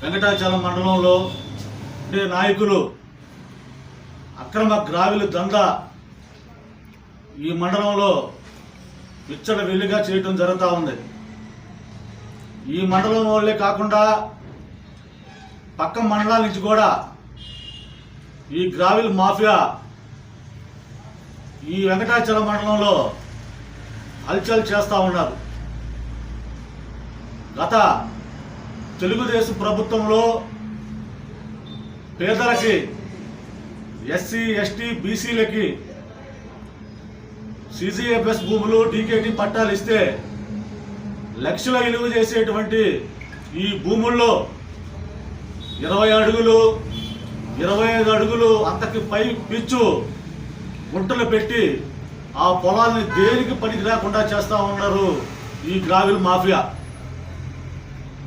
వెంకటాచలం మండలంలో ఉండే నాయకులు అక్రమ గ్రావిలు దందా ఈ మండలంలో విచ్చడ వెల్లిగా చేయటం జరుగుతూ ఉంది. ఈ మండలం వాళ్ళే కాకుండా పక్క మండలాల నుంచి కూడా ఈ గ్రావిల్ మాఫియా ఈ వెంకటాచలం మండలంలో హల్చల్ చేస్తూ ఉన్నారు. గత తెలుగుదేశం ప్రభుత్వంలో పేదలకి ఎస్సీ ఎస్టీ బీసీలకి సిజిఎఫ్ఎస్ భూములు టీకేటీ పట్టాలు ఇస్తే లక్షల విలువ చేసేటువంటి ఈ భూముల్లో ఇరవై అడుగులు ఇరవై ఐదు అడుగులు అంతకి పై పిచ్చు గుంటలు పెట్టి ఆ పొలాన్ని దేనికి పనికి రాకుండా చేస్తూ ఉన్నారు ఈ గ్రావిల్ మాఫియా?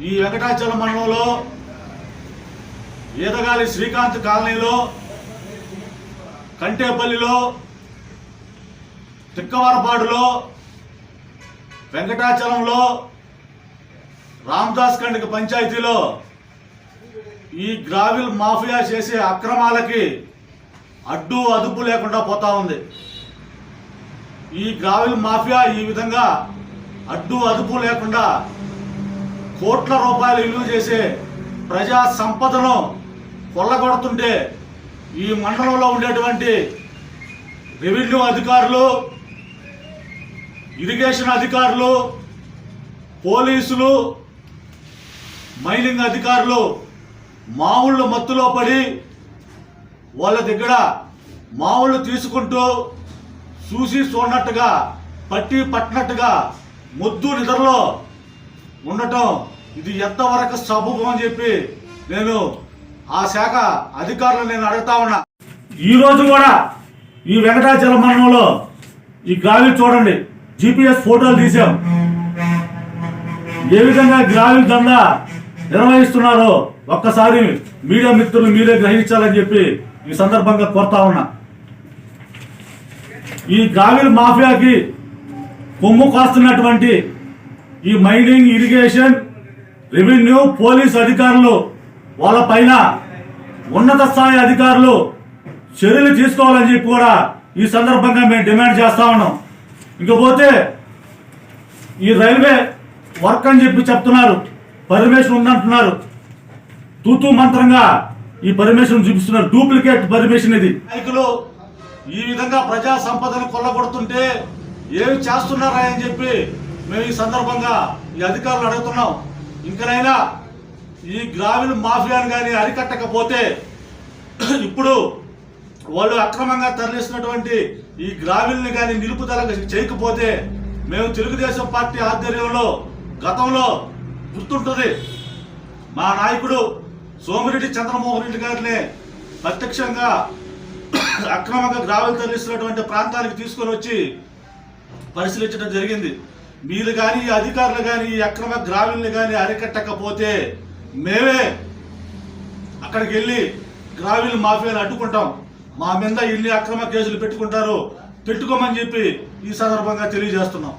ఈ వెంకటాచలం మండలంలో ఈదగాలి శ్రీకాంత్ కాలనీలో కంటేపల్లిలో తిక్కవరపాడులో వెంకటాచలంలో రామ్దాస్ కండిక పంచాయతీలో ఈ గ్రావిల్ మాఫియా చేసే అక్రమాలకి అడ్డు అదుపు లేకుండా పోతా ఉంది. ఈ గ్రావిల్ మాఫియా ఈ విధంగా అడ్డు అదుపు లేకుండా కోట్ల రూపాయలు విలువ చేసే ప్రజా సంపదను కొల్లగొడుతుంటే ఈ మండలంలో ఉండేటువంటి రెవెన్యూ అధికారులు ఇరిగేషన్ అధికారులు పోలీసులు మైనింగ్ అధికారులు మామూళ్ళు మత్తులో పడి వాళ్ళ దగ్గర మామూలు తీసుకుంటూ చూసి చూడనట్టుగా పట్టి పట్టినట్టుగా ముద్దు నిద్రలో ఉండటం. ఇది ఎంతవరకు సబబు అని చెప్పి నేను ఆ శాఖ అధికారులు నేను అడుగుతా ఉన్నా. ఈరోజు కూడా ఈ వెంకటాచలం మండలంలో ఈ గ్రావిల్ చూడండి. జిపిఎస్ ఫోటోలు తీసాం ఏ విధంగా గ్రావిల్ దందా నిర్వహిస్తున్నారో ఒక్కసారి మీడియా మిత్రులు మీరే గ్రహించాలని చెప్పి ఈ సందర్భంగా కోరుతా ఉన్నా. ఈ గ్రావిల్ మాఫియాకి కొమ్ము కాస్తున్నటువంటి ఈ మైనింగ్ ఇరిగేషన్ రెవెన్యూ పోలీస్ అధికారులు వాళ్ళ పైన ఉన్నత స్థాయి అధికారులు చర్యలు తీసుకోవాలని చెప్పి కూడా ఈ సందర్భంగా మేము డిమాండ్ చేస్తా ఉన్నాం. ఇకపోతే ఈ రైల్వే వర్క్ అని చెప్పి చెప్తున్నారు. పర్మిషన్ ఉందంటున్నారు. తూతూ మంత్రంగా ఈ పర్మిషన్ చూపిస్తున్నారు. డూప్లికేట్ పర్మిషన్ ఇది. నాయకులు ఈ విధంగా ప్రజా సంపదను కొల్లగొడుతుంటే ఏమి చేస్తున్నారా అని చెప్పి మేము ఈ సందర్భంగా ఈ అధికారులు అడుగుతున్నాం. ఇంకనైనా ఈ గ్రామీణ మాఫియాను కానీ అరికట్టకపోతే ఇప్పుడు వాళ్ళు అక్రమంగా తరలిస్తున్నటువంటి ఈ గ్రామీణని కానీ నిలుపుదల చేయకపోతే మేము తెలుగుదేశం పార్టీ ఆధ్వర్యంలో గతంలో గుర్తుంటుంది. మా నాయకుడు సోమిరెడ్డి చంద్రమోహన్ రెడ్డి గారిని ప్రత్యక్షంగా అక్రమంగా గ్రావెల్ తరలిస్తున్నటువంటి ప్రాంతానికి తీసుకొని వచ్చి పరిశీలించడం జరిగింది. మీరు కానీ ఈ అధికారులు కానీ ఈ అక్రమ గ్రావిల్ని కానీ అరికట్టకపోతే మేమే అక్కడికి వెళ్ళి గ్రావిల్ మాఫియాని అడ్డుకుంటాం. మా మీద ఇన్ని అక్రమ కేసులు పెట్టుకుంటారు పెట్టుకోమని చెప్పి ఈ సందర్భంగా తెలియజేస్తున్నాం.